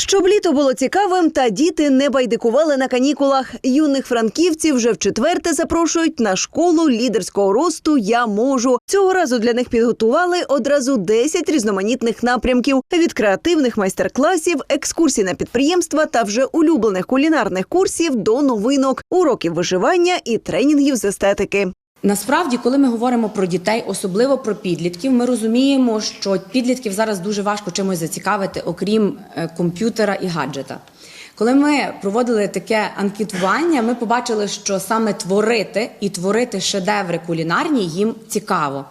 Щоб літо було цікавим, та діти не байдикували на канікулах. Юних франківців вже вчетверте запрошують на школу лідерського росту Я можу. Цього разу для них підготували одразу 10 різноманітних напрямків від креативних майстер-класів, екскурсій на підприємства та вже улюблених кулінарних курсів до новинок, уроків виживання і тренінгів з естетики. Насправді, коли ми говоримо про дітей, особливо про підлітків, ми розуміємо, що підлітків зараз дуже важко чимось зацікавити, окрім е, комп'ютера і гаджета. Коли ми проводили таке анкетування, ми побачили, що саме творити і творити шедеври кулінарні їм цікаво.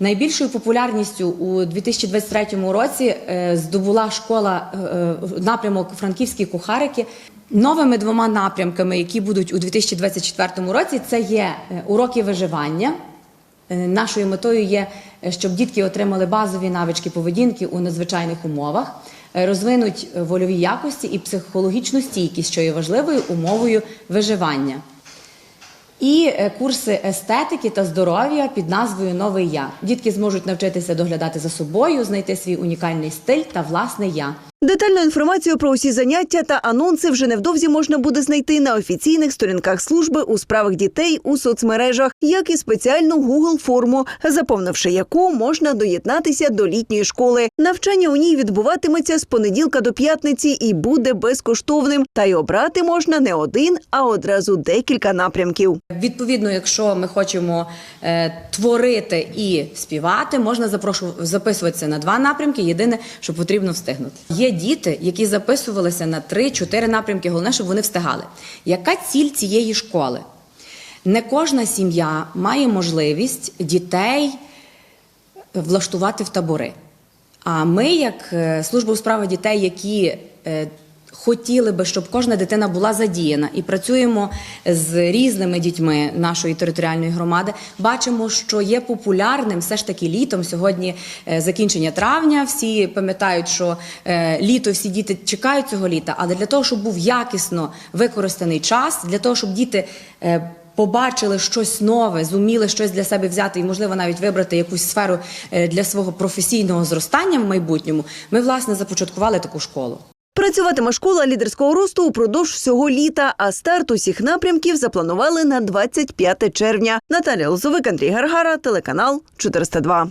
Найбільшою популярністю у 2023 році е, здобула школа е, е, напрямок франківські кухарики. Новими двома напрямками, які будуть у 2024 році, це є уроки виживання. Нашою метою є, щоб дітки отримали базові навички поведінки у надзвичайних умовах, розвинуть вольові якості і психологічну стійкість, що є важливою умовою виживання. І е, курси естетики та здоров'я під назвою Новий я. Дітки зможуть навчитися доглядати за собою, знайти свій унікальний стиль та власне я. Детальну інформацію про усі заняття та анонси вже невдовзі можна буде знайти на офіційних сторінках служби у справах дітей у соцмережах, як і спеціальну Google форму, заповнивши яку можна доєднатися до літньої школи. Навчання у ній відбуватиметься з понеділка до п'ятниці і буде безкоштовним. Та й обрати можна не один, а одразу декілька напрямків. Відповідно, якщо ми хочемо е, творити і співати, можна запрошу записуватися на два напрямки. Єдине, що потрібно встигнути. Є діти, які записувалися на 3-4 напрямки. Головне, щоб вони встигали. Яка ціль цієї школи? Не кожна сім'я має можливість дітей влаштувати в табори. А ми, як е, служба у справах дітей, які е, хотіли би, щоб кожна дитина була задіяна, і працюємо з різними дітьми нашої територіальної громади, бачимо, що є популярним все ж таки літом. Сьогодні е, закінчення травня. Всі пам'ятають, що е, літо всі діти чекають цього літа, але для того, щоб був якісно використаний час, для того, щоб діти. е, Побачили щось нове, зуміли щось для себе взяти і, можливо, навіть вибрати якусь сферу для свого професійного зростання в майбутньому. Ми власне започаткували таку школу. Працюватиме школа лідерського росту упродовж всього літа, а старт усіх напрямків запланували на 25 червня. Наталя Лозовик, Андрій Гаргара, телеканал 402.